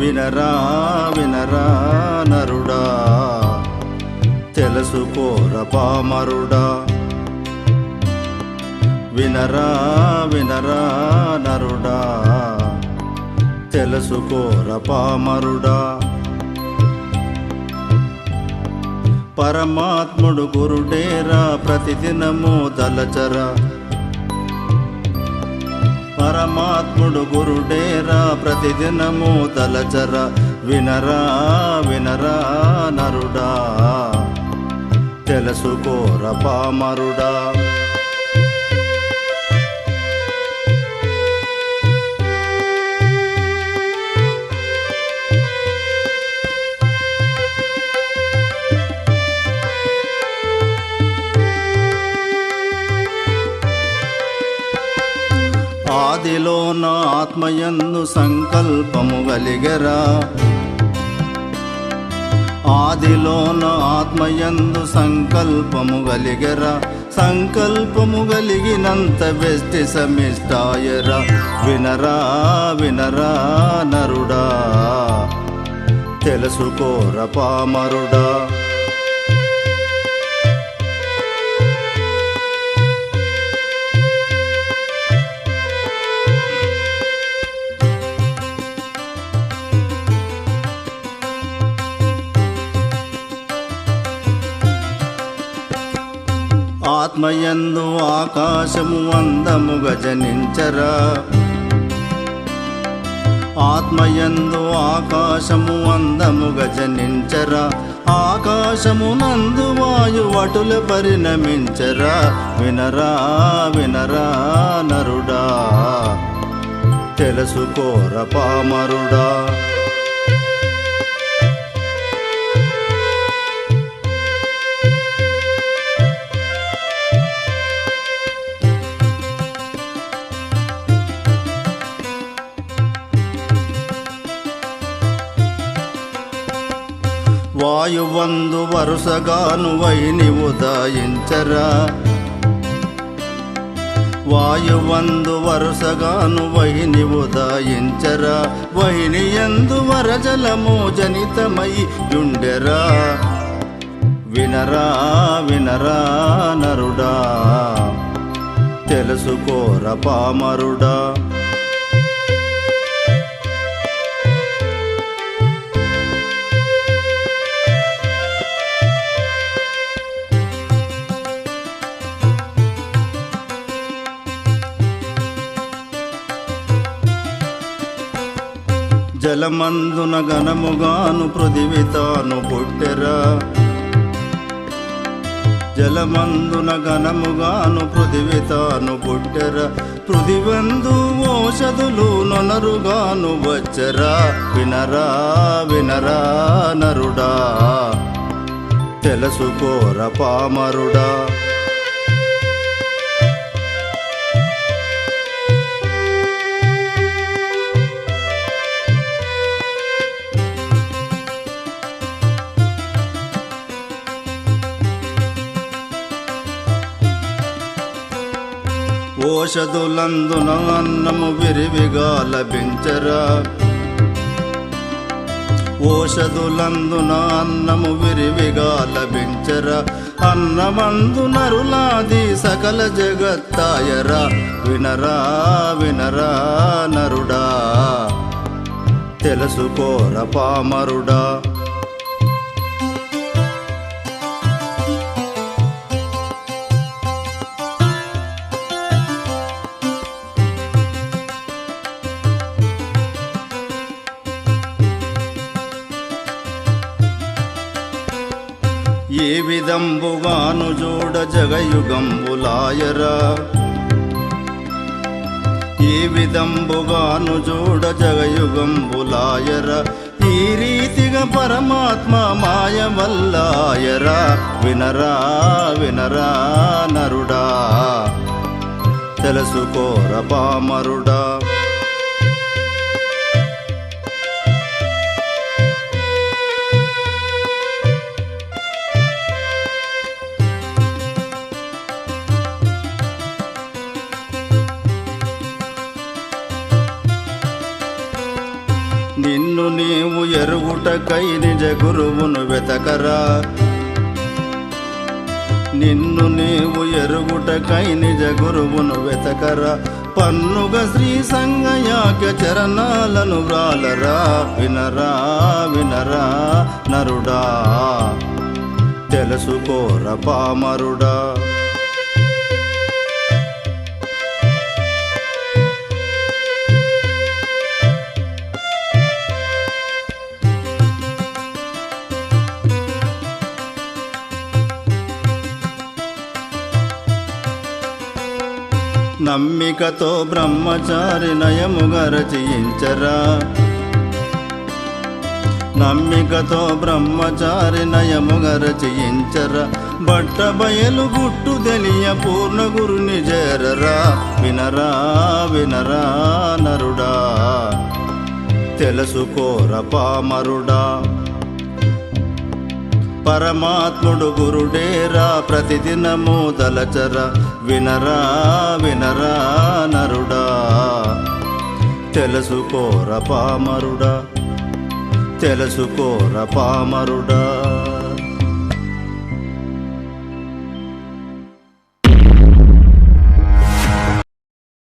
వినరా వినరా నరుడా తెలుసుకోర పామరుడా. వినరా వినరా నరుడా తెలుసుకోర పామరుడా. పరమాత్ముడు గురుడేరా ప్రతిదినము దలచరా పరమాత్ముడు గురుడేరా ప్రతిదినము తలచర. వినరా వినరా నరుడా. తెలుసుకోర పామరుడా ఆదిలో నా ఆత్మయందు సంకల్పము గలిగరా ఆదిలో నా ఆత్మయందు సంకల్పము గలిగరా సంకల్పము గలిగినంత వెస్టి సమిష్టాయరా వినరా వినరా నరుడా తెలుసుకోర పామరుడా ఆత్మయందు ఆకాశము అందముగా జనించరా. ఆత్మయందు ఆకాశము అందముగా జనించరా. ఆకాశము నందు వాయువటుల పరిణమించరా. వినరా వినరా నరుడా. తెలుసుకోర పామరుడా. వాయువందు వరుసగాను వైని ఉదయించరా. వాయువందు వరుసగాను వైని ఉదయించరా. వైని ఎందు వరజలము జనితమై యుండెరా. వినరా వినరా నరుడా. తెలుసుకోర పామరుడా జలమందున ఘనముగాను పృథివితాను పుట్టెరా. జలమందున ఘనముగాను పృథివితాను పుట్టెర. పృథివందు ఓషధులు నొనరుగాను వచ్చరా. వినరా వినరా నరుడా. తెలుసుకోర పామరుడా. ఓషధులందున అన్నము విరివిగా లభించరా. ఓషధులందున అన్నము విరివిగా లభించరా. అన్నమందు నరులాది సకల జగత్తాయరా. వినరా వినరా నరుడా. తెలుసుకోర పామరుడా ఏ విధంబుగాను చూడ జగయుగంబులాయరా ఏ విధంబుగాను చూడ జగయుగంబులాయరా ఈ రీతిగా పరమాత్మ మాయ వల్లాయరా. వినరా వినరా నరుడా. తెలుసుకోర పామరుడా నిన్ను నీవు ఎరుగుటకై నిజ గురువును వెతకరా. నిన్ను నీవు ఎరుగుటకై నిజ గురువును వెతకరా. పన్నుగ శ్రీ సంగయాక చరణాలను వ్రాలరా. వినరా వినరా నరుడా. తెలుసుకోర పామరుడా నమ్మికతో బ్రహ్మచారి నయముగా రచయించరా నమ్మికతో బ్రహ్మచారి నయముగా రచయించరా బట్ట బయలు గుట్టు తెలియ పూర్ణ గురుని చేరరా. వినరా వినరా నరుడా. తెలుసుకోర పామరుడా పరమాత్ముడు గురుడేరా ప్రతిదినము దలచర. వినరా వినరా నరుడా. తెలుసుకోర పామరుడా తెలుసుకోర పామరుడా.